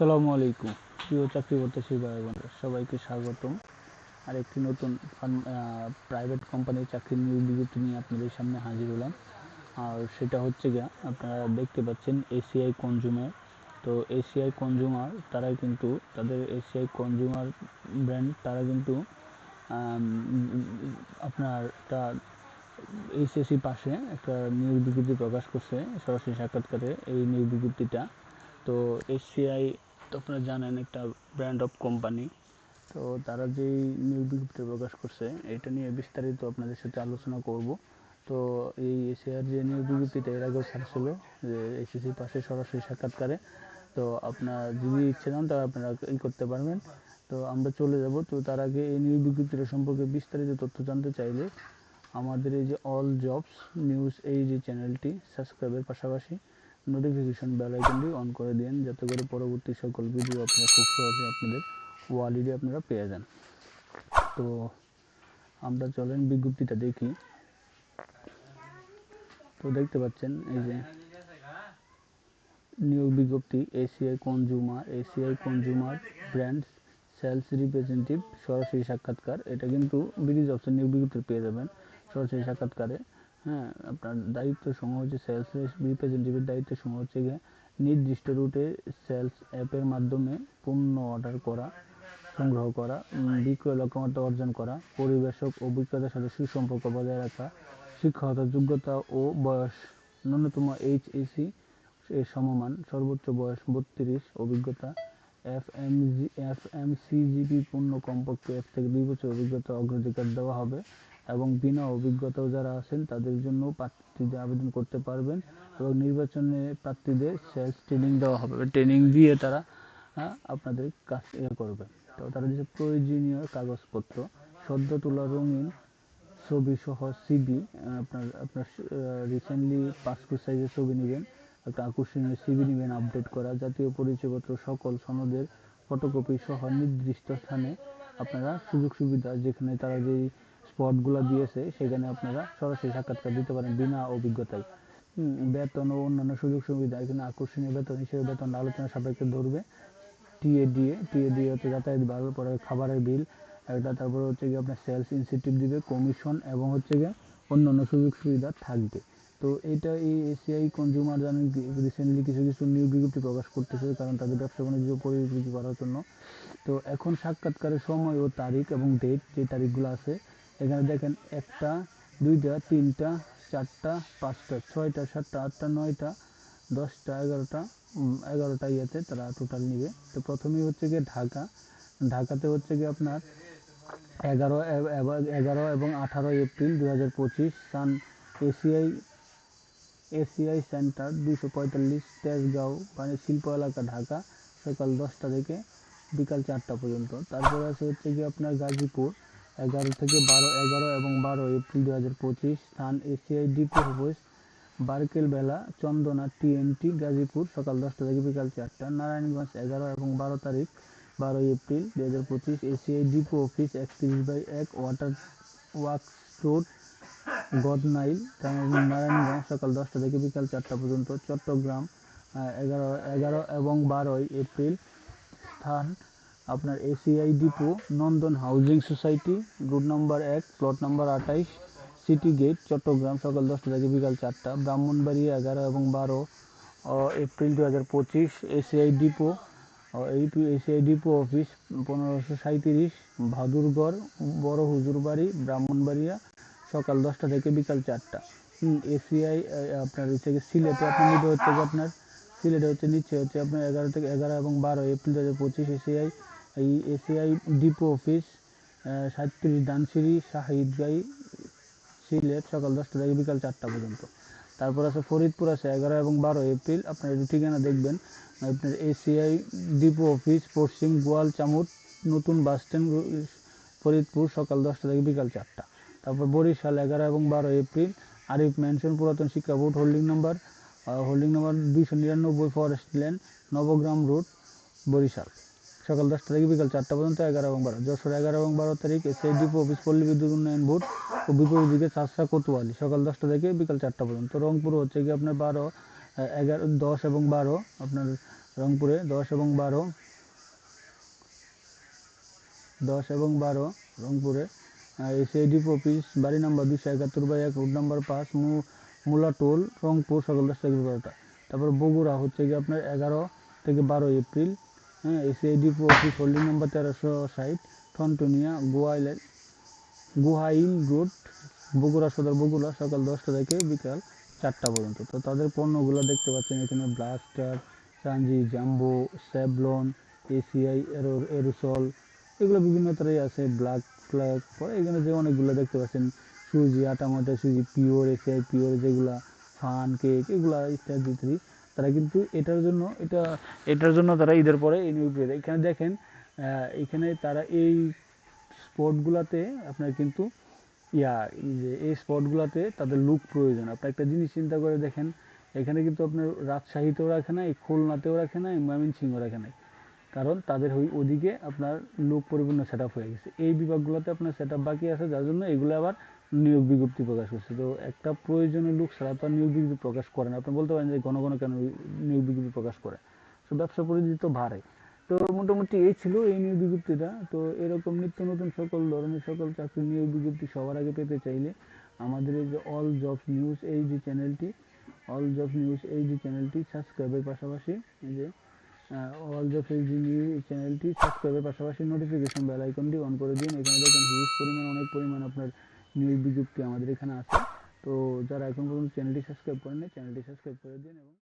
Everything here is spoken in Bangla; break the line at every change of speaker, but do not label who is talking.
আসসালামু আলাইকুম। প্রিয় চাকরি প্রত্যাশী ভাই বোনেরা সবাইকে স্বাগতম। আর একটি নতুন প্রাইভেট কোম্পানির চাকরির নিয়োগ বিজ্ঞপ্তি নিয়ে আপনাদের সামনে হাজির হলাম। আর সেটা হচ্ছে গিয়া, আপনারা দেখতে পাচ্ছেন এসিআই কনজুমার তো এসিআই কনজুমার তারা কিন্তু, তাদের এসিআই কনজুমার ব্র্যান্ড তারা কিন্তু আপনার একটা এইচএসসি পাশে একটা নিয়োগ বিজ্ঞপ্তি প্রকাশ করছে, সরাসরি সাক্ষাৎকারে। এই নিয়োগ বিজ্ঞপ্তিটা, তো এসসিআই তো আপনারা জানেন একটা ব্র্যান্ড অফ কোম্পানি তো তারা যেই নিয়োগ বিজ্ঞপ্তি প্রকাশ করছে, এটা নিয়ে বিস্তারিত আপনাদের সাথে আলোচনা করব। তো এই এশিয়ার যে নিয়োগ বিজ্ঞপ্তিটা, এর আগেও ছাড়ছিল যে এসএসসি পাশে সরাসরি সাক্ষাৎকারে। তো আপনার যদি ইচ্ছে নেন তাহলে আপনারা ই করতে পারবেন। তো আমরা চলে যাব। তো তার আগে এই নিয়োগ বিজ্ঞপ্তিটা সম্পর্কে বিস্তারিত তথ্য জানতে চাইলে আমাদের এই যে অল জবস নিউজ এই যে চ্যানেলটি সাবস্ক্রাইবের পাশাপাশি নোটিফিকেশন বেল আইকনটি অন করে দিন, যাতে করে পরবর্তী সকল ভিডিও আপনারা খুব সহজে আপনাদের ওয়ালিডে আপনারা পেয়ে যান। তো আমরা চলেন বিজ্ঞপ্তিটা দেখি। তো দেখতে পাচ্ছেন, এই যে নিয়োগ বিজ্ঞপ্তি ACI consumer ACI consumer brand sales representative সরাসরি সাক্ষাৎকার। এটা কিন্তু ব্রিজ অপশন নিয়োগ বিজ্ঞপ্তি পেয়ে যাবেন, সরাসরি সাক্ষাৎকারে। হ্যাঁ আপনার দায়িত্ব সমূহ হচ্ছে সেলস রিপ্রেজেন্টেটিভের দায়িত্ব সমূহ হচ্ছে গিয়ে নির্দিষ্ট রুটে সেলস অ্যাপের মাধ্যমে পণ্য অর্ডার করা, সংগ্রহ করা বিক্রয় লক্ষ্যমাত্রা অর্জন করা, পরিবেশক ও বিক্রেতার সাথে সুসম্পর্ক বজায় রাখা শিক্ষাগত যোগ্যতা ও বয়স ন্যূনতম এইচএসি এর সমমান, সর্বোচ্চ বয়স বত্রিশ, অভিজ্ঞতা F M G F M CGPA পূর্ণ কমপক্ষে এক থেকে দুই বছর অভিজ্ঞতা অগ্রাধিকার দেওয়া হবে। এবং বিনা অভিজ্ঞতাও যারা আছেন, তাদের জন্য প্রার্থীদের আবেদন করতে পারবেন এবং নির্বাচনে প্রার্থীদের সেলস ট্রেনিং দেওয়া হবে। ট্রেনিং দিয়ে তারা আপনাদের কাজ ইয়ে করবে। তো তারা যে প্রয়োজনীয় কাগজপত্র, সদ্য তোলা রঙিন ছবি সহ সিবি আপনার আপনার রিসেন্টলি পাসপোর্ট সাইজের ছবি নেবেন একটা আকর্ষণীয় সিবি নেবেন আপডেট করা, জাতীয় পরিচয়পত্র, সকল সনদের ফটোকপি সহ নির্দিষ্ট স্থানে আপনারা সুযোগ সুবিধা যেখানে তারা যেই স্পটগুলো দিয়েছে, সেখানে আপনারা সরাসরি সাক্ষাৎকার দিতে পারেন বিনা অভিজ্ঞতায়। বেতন ও অন্যান্য সুযোগ সুবিধা, এখানে আকর্ষণীয় বেতন হিসেবে বেতন আলোচনা সাপেক্ষে ধরবে। টিএডিএ টিএডিএ হচ্ছে যাতায়াত ভাড়া পরে খাবারের বিল একটা তারপরে হচ্ছে গিয়ে আপনার সেলস ইনসেন্টিভ দিবে, কমিশন এবং হচ্ছে গিয়ে অন্যান্য সুযোগ সুবিধা থাকবে। তো এটা এই এসিআই কনজিউমার জানেন রিসেন্টলি কিছু কিছু নিয়োগ বিজ্ঞপ্তি প্রকাশ করতেছে, কারণ তাদের ব্যবসা বাণিজ্য পরিবৃদ্ধি করার জন্য। তো এখন সাক্ষাৎকারের সময় ও তারিখ এবং ডেট যে তারিখগুলো আছে এখানে দেখেন একটা, দুইটা, তিনটা, চারটা, পাঁচটা, ছয়টা, সাতটা, আটটা, নয়টা, দশটা, এগারোটা এগারোটা ইয়েতে তারা টোটাল নিবে। তো প্রথমেই হচ্ছে গিয়ে ঢাকা। ঢাকাতে হচ্ছে গিয়ে আপনার এগারো এগারো এবং আঠারো এপ্রিল দু হাজার পঁচিশ সান এসিআই এসিআই সেন্টার দুশো পঁয়তাল্লিশ তেজগাঁও মানে শিল্প এলাকা ঢাকা, সকাল দশটা থেকে বিকাল চারটা পর্যন্ত। তারপরে আছে হচ্ছে গিয়ে আপনার গাজীপুর। এগারো থেকে বারো, এগারো এবং বারো এপ্রিল দু হাজার পঁচিশ স্থান এসিআই ডিপো অফিস বারকেল বেলা, চন্দনা, টিএনটি, গাজীপুর, সকাল দশটা থেকে বিকাল চারটা। নারায়ণগঞ্জ, এগারো এবং বারো তারিখ, বারোই এপ্রিল দু হাজার পঁচিশ এসিআই ডিপো অফিস, একত্রিশ বাই এক, water works road Godnail Narayanganj, সকাল দশটা থেকে বিকাল চারটা পর্যন্ত। চট্টগ্রাম এগারো এগারো এবং বারোই এপ্রিল স্থান আপনার ACI depot Nandan housing society route number এক প্লট নাম্বার আঠাইশ সিটি গেট চট্টগ্রাম সকাল দশটা থেকে বিকাল চারটা, ব্রাহ্মণবাড়ি এগারো এবং বারো এপ্রিল দু হাজার পঁচিশ এসিআই ডিপো এই এসিআই ডিপো অফিস পনেরোশো সাঁত্রিশ ভাদুরগড়, বড় হুজুরবাড়ি, ব্রাহ্মণবাড়িয়া, সকাল দশটা থেকে বিকাল চারটা। এসিআই আপনার হচ্ছে সিলেটে আপনার নিতে হচ্ছে আপনার? সিলেটে হচ্ছে নিচ্ছে হচ্ছে আপনার এগারো থেকে এগারো এবং বারো এপ্রিল দু হাজার পঁচিশ এসিআই এই এসিআই ডিপো অফিস সাতত্রিশ ডানসিরি শাহিদগাই সিলেট সকাল দশটা থেকে বিকাল চারটা পর্যন্ত। তারপর আছে ফরিদপুর আছে এগারো এবং বারো এপ্রিল। আপনার একটু ঠিকানা দেখবেন। আপনার এসিআই ডিপো অফিস, পশ্চিম গোয়াল চামুট, নতুন বাস স্ট্যান্ড, ফরিদপুর সকাল দশটা থেকে বিকাল চারটা। তারপর বরিশাল এগারো এবং বারো এপ্রিল। আরিফ ম্যানশন পুরাতন শিক্ষা board holding number holding number দুইশো নিরানব্বই forest lane, Nabagram road, Barishal. সকাল দশটা থেকে বিকাল চারটা পর্যন্ত, এগারো এবং বারো। যশোর এগারো এবং বারো তারিখ, এসআই ডিপো, অফিস পল্লী বিদ্যুৎ উন্নয়ন বোর্ড ও বিপরীত দিকে চারশা কোতোয়ালি, সকাল দশটা থেকে বিকাল চারটা পর্যন্ত। রংপুর হচ্ছে কি আপনার বারো এগারো, দশ এবং বারো, আপনার রংপুরে দশ এবং বারো, দশ এবং বারো, রংপুরে এসিআইডি অফিস, বাড়ি নাম্বার দুশো একাত্তর বাই এক, রোড নাম্বার পাঁচ মুলা টোল, রংপুর, সকাল দশটা থেকে বারোটা। তারপর বগুড়া হচ্ছে কি আপনার এগারো থেকে বারো এপ্রিল হ্যাঁ এসিআইডি অফিস হোল্ডিং নাম্বার তেরোশো ষাট, ঠনটনিয়া গোয়াইল গুহাইল রোড, বগুড়া সদর, বগুড়া, সকাল দশটা থেকে বিকাল চারটা পর্যন্ত। তো তাদের পণ্যগুলো দেখতে পাচ্ছেন এখানে, blaster, চাঞ্জি, jumbo, Savlon, ACI, aero, aerosol, এগুলো বিভিন্ন তরই আছে, ব্ল্যাক ফ্ল্যাগ, পরে এখানে যে অনেকগুলো দেখতে পাচ্ছেন, সুজি আটা ময়দা সুজি, পিওর, এসিআই, পিওর যেগুলা, ফান, কেক, এগুলা ইত্যাদি ইত্যাদি। তারা কিন্তু এটার জন্য, এটা, এটার জন্য তারা ঈদের পরে এই নিয়োগ পেয়ে। এখানে দেখেন এখানে তারা এই স্পটগুলাতে আপনার কিন্তু, ইয়া, এই যে এই স্পটগুলোতে তাদের লুক প্রয়োজন। আপনি একটা জিনিস চিন্তা করে দেখেন, এখানে কিন্তু আপনার রাজশাহীতেও রাখে নাই, খুলনাতেও রাখে নাই ময়মনসিংহ রাখে নাই। কারণ তাদের ওই ওদিকে আপনার লোক পরিপূর্ণ সেট হয়ে গেছে। এই বিভাগগুলোতে আপনার সেট বাকি আছে, যার জন্য এগুলো আবার নিয়োগ বিজ্ঞপ্তি প্রকাশ করছে। তো একটা প্রয়োজনীয় লোক ছাড়া তো নিয়োগ বিজ্ঞপ্তি প্রকাশ করে না। আপনি বলতে পারেন যে ঘন ঘন কেন নিয়োগ বিজ্ঞপ্তি প্রকাশ করে? তো ব্যবসা পরিধি তো বাড়ে তো মোটামুটি এই ছিল এই নিয়োগ বিজ্ঞপ্তিটা। তো এরকম নিত্য নতুন সকল ধরনের সকল চাকরির নিয়োগ বিজ্ঞপ্তি সবার আগে পেতে চাইলে আমাদের এই যে অল জবস নিউজ এই যে চ্যানেলটি অল জবস নিউজ এই যে চ্যানেলটি সাবস্ক্রাইবের পাশাপাশি, এই যে অল জবস এই যে চ্যানেলটি সাবস্ক্রাইবের পাশাপাশি নোটিফিকেশন বেল আইকনটি অন করে দিন। এখানে দেখেন হিউজ পরিমাণ, অনেক পরিমাণ আপনার নিয়োগ বিজ্ঞপ্তি আমাদের এখানে আছে। তো যারা এখন পর্যন্ত চ্যানেলটি সাবস্ক্রাইব করেন চ্যানেলটি সাবস্ক্রাইব করে দিন এবং